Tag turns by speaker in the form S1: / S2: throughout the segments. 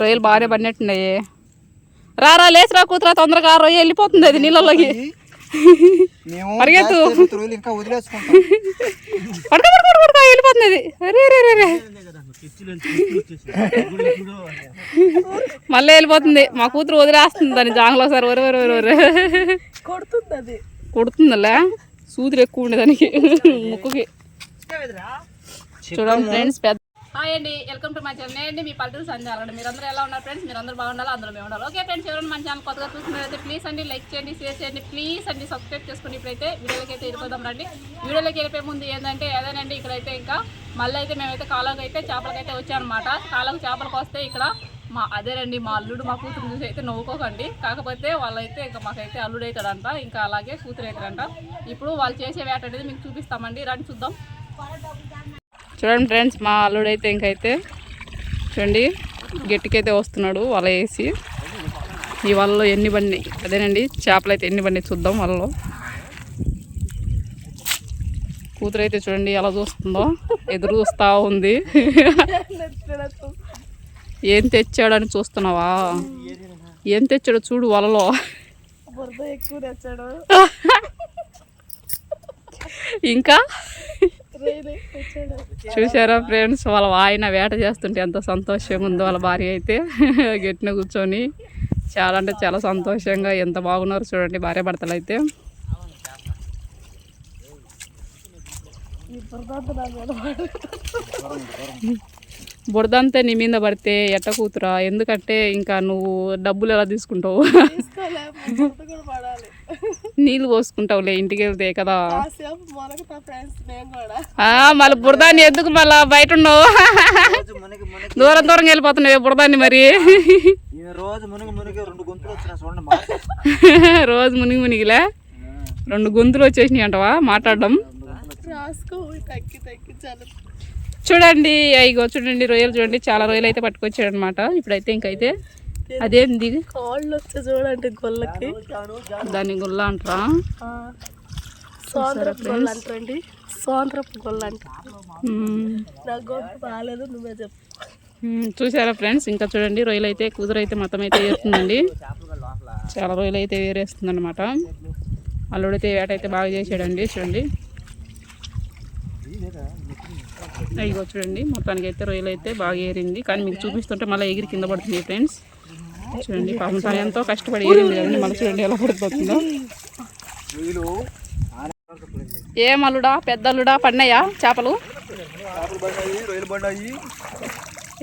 S1: రొయ్యలు బాగానే పడినట్టున్నాయి. రారా లేచిరా కూతురా తొందరగా రొయ్య వెళ్ళిపోతుంది అది నీళ్ళలోకి. పరిగెత్తు. పడుకో పడుకో పడుకో వెళ్ళిపోతుంది అది. అరే రే రే మళ్ళీ వెళ్ళిపోతుంది. మా కూతురు వదిలేస్తుంది దాన్ని జాంగ్లో ఒకసారి. ఒరే ఒరే ఒరే ఒరే.
S2: కొడుతుంది అది
S1: కుడుతుందలే? సూదులు ఎక్కువ ఉండే దానికి ముక్కుకి. చూడండి ఫ్రెండ్స్ పెద్ద హాయ్ అండి వెల్కమ్ టు మై ఛానల్ నేను మీ పల్లెటూరు సంధ్యాలండి మీరందరూ ఎలా ఉన్నారు ఫ్రెండ్స్ మీరందరూ బాగుండాలి? అందరూ మేము ఉండాలి? ఓకే ఫ్రెండ్స్ ఎవరైనా మన ఛానల్ కొత్తగా చూస్తున్నారైతే ప్లీజ్ అండి లైక్ చేయండి షేర్ చేయండి ప్లీజ్ అండి సబ్స్క్రైబ్ చేసుకుని ఇప్పుడైతే వీడియోలోకి అయితే వెళ్ళిపోదాం రండి. వీడియోలోకి వెళ్ళిపోయే ముందు ఏంటంటే ఏదైనండి ఇక్కడైతే ఇంకా మళ్ళీ అయితే మేమైతే కాలంకి అయితే చేపలకైతే వచ్చామన్నమాట. కాలం చేపలకు వస్తే ఇక్కడ మా అదేనండి మా అల్లుడు మా కూతురు చూసి అయితే నవ్వుకోకండి. కాకపోతే వాళ్ళైతే ఇంకా మాకైతే అల్లుడు అవుతాడంట ఇంకా అలాగే కూతురు అవుతాడంట ఇప్పుడు వాళ్ళు చేసే వేట అనేది మీకు చూపిస్తామండి. రండి చూద్దాం. చూడండి ఫ్రెండ్స్ మా అల్లుడు అయితే ఇంకైతే చూడండి గట్టికైతే వస్తున్నాడు వల వేసి ఈ వలలో ఎన్ని బండి? అదేనండి చేపలు అయితే ఎన్ని బండి చూద్దాం వలలో కూతురు అయితే చూడండి ఎలా చూస్తుందో ఎదురు చూస్తూ ఉంది. ఏం తెచ్చాడని చూస్తున్నావా? ఏం తెచ్చాడో చూడు వలలో ఇంకా? చూసారా ఫ్రెండ్స్? వాళ్ళ ఆయన వేట చేస్తుంటే ఎంత సంతోషంగా ఉందో వాళ్ళ భార్య అయితే గట్టిన కూర్చొని చాలా అంటే చాలా సంతోషంగా ఎంత బాగున్నారు చూడండి భార్య భర్తలు అయితే. బురదంతా నీ మీద పడితే ఎట్ట కూతురా? ఎందుకంటే ఇంకా నువ్వు డబ్బులు ఎలా తీసుకుంటావు? నీళ్ళు పోసుకుంటావులే ఇంటికి వెళ్తే కదా మళ్ళీ బురదాన్ని ఎందుకు మళ్ళీ బయట ఉన్నావు? దూరం దూరం వెళ్ళిపోతున్నావు బురదాన్ని మరి.
S3: రోజు మునిగి
S1: మునిగిలే. రెండు గొంతులు వచ్చేసినాయి అంటవా మాట్లాడడం?
S2: రాసుకో తగ్గి తగ్గి చాలు
S1: చూడండి అయ్యో చూడండి రొయ్యలు చూడండి చాలా రొయ్యలు అయితే పట్టుకొచ్చాడు అనమాట ఇప్పుడైతే ఇంకైతే అదేంది?
S2: కాళ్ళు వచ్చే చూడండి గొల్లకి.
S1: దాన్ని గుల్ల అంటారా
S2: సోంద్రపు గొల్ల సోంద్రపు గొల్ల బాగాలేదు నువ్వే చెప్పు.
S1: చూసారా ఫ్రెండ్స్ ఇంకా చూడండి రొయ్యలు అయితే కుదురు అయితే మొత్తం అయితే వేస్తుందండి చాలా రొయ్యలు అయితే వేరేస్తుంది అనమాట అల్లుడైతే వేట అయితే బాగా చేసాడండి చూడండి. అయ్యో చూడండి మొత్తానికి అయితే రొయ్యలు అయితే బాగా ఏరింది. కానీ మీకు చూపిస్తుంటే మళ్ళీ ఎగిరి కింద పడుతుంది ఫ్రెండ్స్. చూడండి పాపం తను ఎంతో కష్టపడి ఏరింది కదండి. మళ్ళీ చూడండి ఎలా పడిపోతుందో
S3: వీళ్ళు
S1: ఏం అల్లుడా పెద్ద అల్లుడా పడినాయా చేపలు?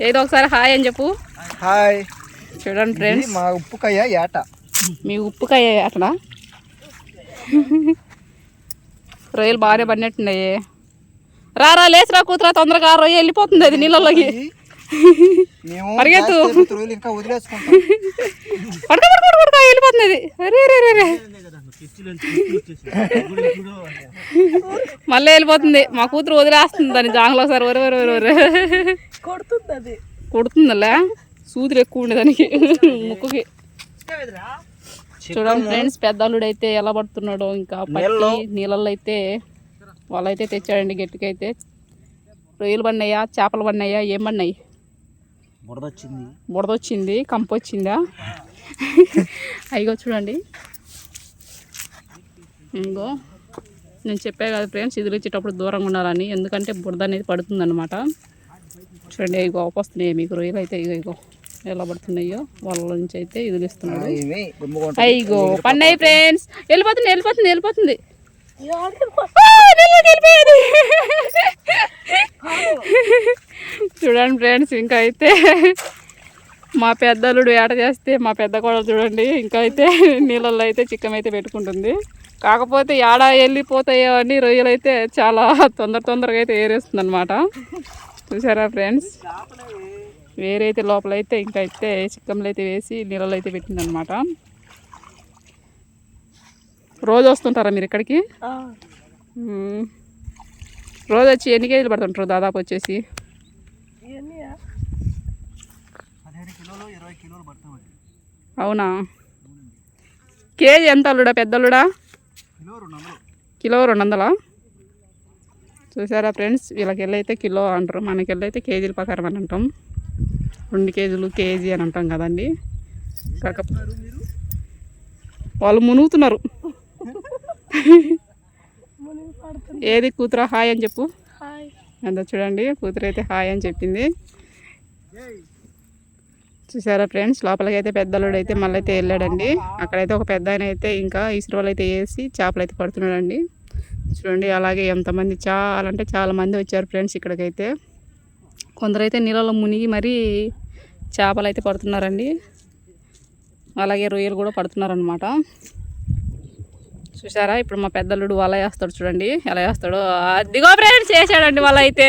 S1: ఏదో ఒకసారి హాయ్ అని చెప్పు.
S3: హాయ్.
S1: చూడండి ఫ్రెండ్స్.
S3: మా ఉప్పుకాయ ఏట
S1: మీ ఉప్పుకాయ అట్లా రొయ్యలు బాగానే పడినట్టున్నాయి. రారా లేచిరా కూతురా తొందరగా రొయ్య వెళ్ళిపోతుంది అది నీళ్ళలోకి. పరిగెత్తు. పడుకో పడుకో పడుకో వెళ్ళిపోతుంది అది. అరే రే రే రే మళ్ళీ వెళ్ళిపోతుంది. మా కూతురు వదిలేస్తుంది దాన్ని జాంగ్లో ఒకసారి. ఒరే ఒరే ఒరే ఒరే.
S2: కొడుతుంది అది
S1: కుడుతుందలే సూదులు ఎక్కువ ఉండే దానికి. ముక్కుకి. చూడండి ఫ్రెండ్స్ పెద్దల్లుడు అయితే ఎలా పడుతున్నాడో ఇంకా నీళ్ళల్లో అయితే వాళ్ళైతే తెచ్చాడండి గట్టికైతే. రొయ్యలు పడినాయా చేపలు పడినాయా ఏం పడినాయి?
S3: బురద వచ్చింది
S1: బురద వచ్చింది కంప వచ్చిందా అయ్యో చూడండి. ఇంకో నేను చెప్పే కదా ఫ్రెండ్స్ ఇదిలు ఇచ్చేటప్పుడు దూరంగా ఉండాలని. ఎందుకంటే బురద అనేది పడుతుందన్నమాట. చూడండి ఇగో వస్తున్నాయి మీకు రొయ్యలు అయితే. ఇగో ఇగో ఎలా పడుతున్నాయో వాళ్ళ నుంచి అయితే ఇదిలు ఇస్తున్నాడు
S3: ఇవి గుమ్మగుంట
S1: అయ్యో పన్నాయి ఫ్రెండ్స్. వెళ్ళిపోతుంది వెళ్ళిపోతుంది వెళ్ళిపోతుంది. చూడండి ఫ్రెండ్స్ ఇంకా అయితే మా పెద్దలుడు ఏట చేస్తే మా పెద్ద కోడలు చూడండి ఇంకా అయితే నీళ్ళల్లో అయితే చిక్కం అయితే పెట్టుకుంటుంది. కాకపోతే ఏడ వెళ్ళిపోతాయో అని రొయ్యలు అయితే చాలా తొందర తొందరగా అయితే ఏరేస్తుంది అనమాట చూసారా ఫ్రెండ్స్? వేరైతే లోపలైతే ఇంకా అయితే చిక్కంలో అయితే వేసి నీళ్ళలో అయితే పెట్టిందనమాట రోజు వస్తుంటారా మీరు ఇక్కడికి. రోజు వచ్చి ఎన్ని కేజీలు పడుతుంటారు దాదాపు వచ్చేసి? అవునా? కేజీ ఎంత అల్లుడా పెద్దల్లుడా?
S3: కిలో రెండు వందలు.
S1: చూసారా ఫ్రెండ్స్ వీళ్ళకి వెళ్ళి అయితే కిలో అంటారు. మనకి వెళ్ళి అయితే కేజీల ప్రకారం అని అంటాం. రెండు కేజీలు కేజీ అని అంటాం కదండి. కాకపోతే వాళ్ళు మునుగుతున్నారు. ఏది కూతురా? హాయ్ అని చెప్పు. అంత చూడండి కూతురు అయితే హాయ్ అని చెప్పింది. చూసారా ఫ్రెండ్స్? లోపలికి అయితే పెద్దలుడు అయితే మళ్ళీ అయితే వెళ్ళాడండి. అక్కడైతే ఒక పెద్ద ఆయన అయితే ఇంకా ఇసురువలు అయితే వేసి చేపలు అయితే పడుతున్నాడండి. చూడండి అలాగే ఎంతమంది చాలా అంటే చాలా మంది వచ్చారు ఫ్రెండ్స్ ఇక్కడికైతే. కొందరైతే నీళ్ళలో మునిగి మరీ చేపలు అయితే పడుతున్నారండి. అలాగే రొయ్యలు కూడా పడుతున్నారనమాట చూసారా ఇప్పుడు మా పెద్దల్లుడు వల వేస్తాడు చూడండి. ఎలా వేస్తాడో. అదిగో ఫ్రెండ్స్ వేసాడండి వల అయితే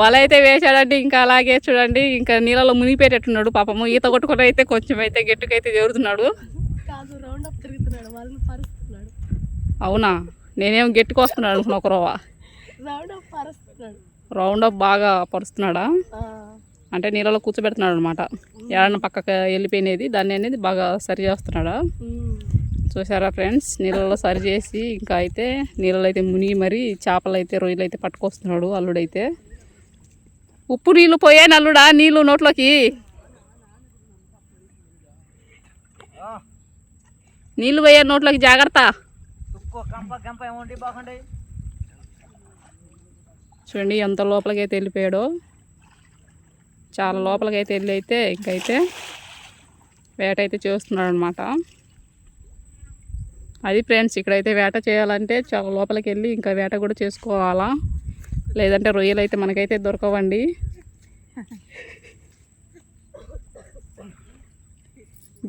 S1: వల అయితే వేసాడండి. ఇంకా అలాగే చూడండి. ఇంకా నీళ్ళలో మునిగిపోయేటట్టున్నాడు పాపము. ఈత కొట్టుకుని అయితే కొంచెం అయితే గట్టుకైతే
S2: పరుస్తున్నాడు.
S1: అవునా? నేనేం గట్టుకొస్తున్నాడు అనుకున్నా ఒక రోవ?
S2: రౌండ్ అప్
S1: బాగా పరుస్తున్నాడా? అంటే నీళ్ళలో కూర్చోబెడుతున్నాడు అనమాట ఏడన్నా పక్కకు వెళ్ళిపోయినది. దాన్ని అనేది బాగా సరి చేస్తున్నాడా. చూసారా ఫ్రెండ్స్? నీళ్ళలో సరి చేసి ఇంకా అయితే నీళ్ళలో అయితే మునిగి మరి చేపలు అయితే రొయ్యలు అయితే పట్టుకొస్తున్నాడు అల్లుడైతే. ఉప్పు నీళ్ళు పోయాను అల్లుడా నీళ్ళు నోట్లోకి. నీళ్ళు పోయాను నోట్లోకి జాగ్రత్త. చూడండి ఎంత లోపలికి అయితే వెళ్ళిపోయాడో. చాలా లోపలికి అయితే వెళ్ళి అయితే ఇంకైతే వేట అయితే చేస్తున్నాడు అనమాట అది ఫ్రెండ్స్ ఇక్కడైతే వేట చేయాలంటే చాలా లోపలికి వెళ్ళి ఇంకా వేట కూడా చేసుకోవాలా. లేదంటే రొయ్యలు అయితే మనకైతే దొరకవండి.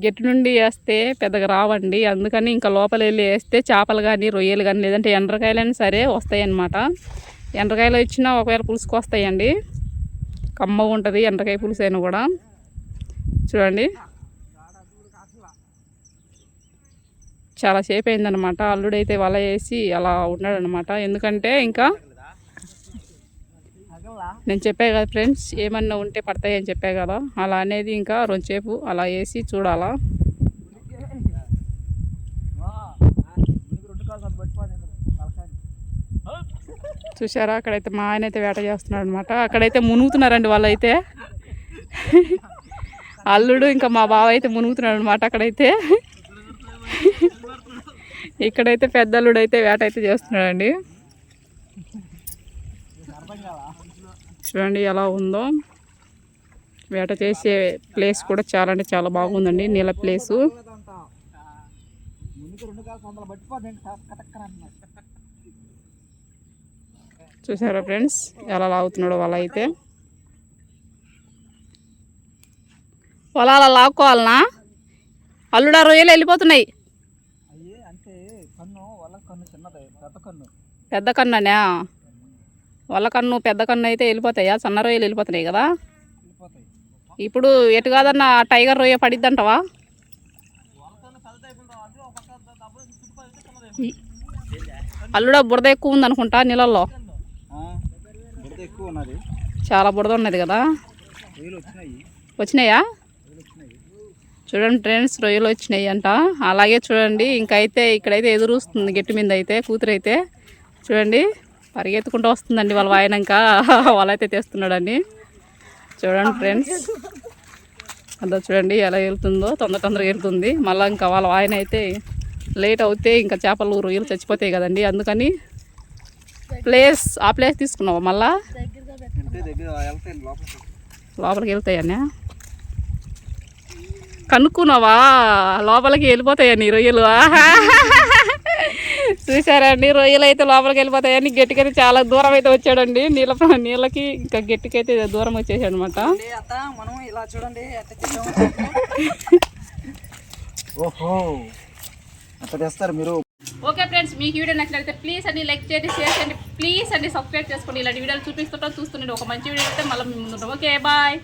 S1: గట్టి నుండి వేస్తే పెద్దగా రావండి. అందుకని ఇంకా లోపల వెళ్ళి వేస్తే చేపలు కానీ రొయ్యలు కానీ లేదంటే ఎండ్రకాయలైనా సరే వస్తాయన్నమాట. ఎండ్రకాయలు ఇచ్చినా ఒకవేళ పులుసుకు వస్తాయండి. కమ్మగా ఉంటుంది ఎండ్రకాయ పులుసు అయినా కూడా. చూడండి. చాలా సేపు అయిందనమాట అల్లుడైతే వల వేసి అలా ఉన్నాడనమాట ఎందుకంటే ఇంకా నేను చెప్పా కదా ఫ్రెండ్స్ ఏమన్నా ఉంటే పడతాయి అని చెప్పా కదా. అలా అనేది ఇంకా రెండుసేపు అలా వేసి చూడాలా. చూసారా అక్కడైతే మా ఆయన అయితే వేట చేస్తున్నాడు అనమాట అక్కడైతే మునుగుతున్నారండి వాళ్ళైతే. అల్లుడు ఇంకా మా బావ అయితే మునుగుతున్నాడు అనమాట అక్కడైతే. ఇక్కడైతే పెద్ద అయితే వేట అయితే చేస్తున్నాడండి. చూడండి ఎలా ఉందో. వేట చేసే ప్లేస్ కూడా చాలా అంటే చాలా బాగుందండి నీళ్ళ ప్లేసు. చూసారా ఫ్రెండ్స్ ఎలా లాగుతున్నాడో వాళ్ళ అయితే. వాళ్ళ అలా లాక్కోవాలనా? అల్లుడా రొయ్యలు వెళ్ళిపోతున్నాయి
S3: అయ్యి అంటే కన్ను వాళ్ళ కన్ను చిన్నది పెద్ద కన్ను.
S1: పెద్ద కన్ననా? వాళ్ళ కన్ను పెద్ద కన్ను అయితే వెళ్ళిపోతాయా? సన్న రొయ్యలు వెళ్ళిపోతున్నాయి కదా? ఇప్పుడు ఎటు కాదన్నా టైగర్ రొయ్య పడిద్దంటవా? అల్లుడా బురద ఎక్కువ ఉందనుకుంటా నీళ్ళల్లో.
S3: బురద ఎక్కువ ఉన్నది.
S1: చాలా బురద ఉన్నది కదా?
S3: వచ్చినాయి?
S1: చూడండి ఫ్రెండ్స్ రొయ్యలు వచ్చినాయి అంట అలాగే చూడండి ఇంకైతే ఇక్కడైతే ఎదురుస్తుంది గట్టి మీద అయితే కూతురు అయితే చూడండి పరిగెత్తుకుంటూ వస్తుందండి వాళ్ళ వాయనంక. వాళ్ళైతే తెస్తున్నాడండి. చూడండి ఫ్రెండ్స్. అంతా చూడండి ఎలా వెళ్తుందో తొందర తొందరగా వెళ్తుంది. మళ్ళీ ఇంకా వాళ్ళ వాయన అయితే లేట్ అవుతే ఇంకా చేపలు రొయ్యలు చచ్చిపోతాయి కదండి. అందుకని ప్లేస్ ఆ ప్లేస్ తీసుకున్నావా మళ్ళా?
S3: లోపలికి.
S1: వెళ్తాయన్నా కనుక్కున్నావా? లోపలికి వెళ్ళిపోతాయని రొయ్యలు. చూసారండి రొయ్యలు అయితే లోపలికి వెళ్ళిపోతాయని గట్టికైతే చాలా దూరం అయితే వచ్చాడండి. నీళ్ళ నీళ్ళకి ఇంకా గట్టికైతే దూరం వచ్చేసాడు అనమాట
S3: అత్త మనం ఇలా చూడండి ఓహో. అట్లా తెస్తారు మీరు.
S1: ఓకే ఫ్రెండ్స్ మీకు ఈ వీడియో నచ్చినట్లయితే ప్లీజ్ అండి లైక్ చేయండి షేర్ చేయండి ప్లీజ్ అండి సబ్స్క్రైబ్ చేసుకోండి. ఇలాంటి వీడియోలు చూపిస్తుంటాం చూస్తుండండి. ఒక మంచి వీడియో అయితే మళ్ళీ ముందుంటాం. Okay bye.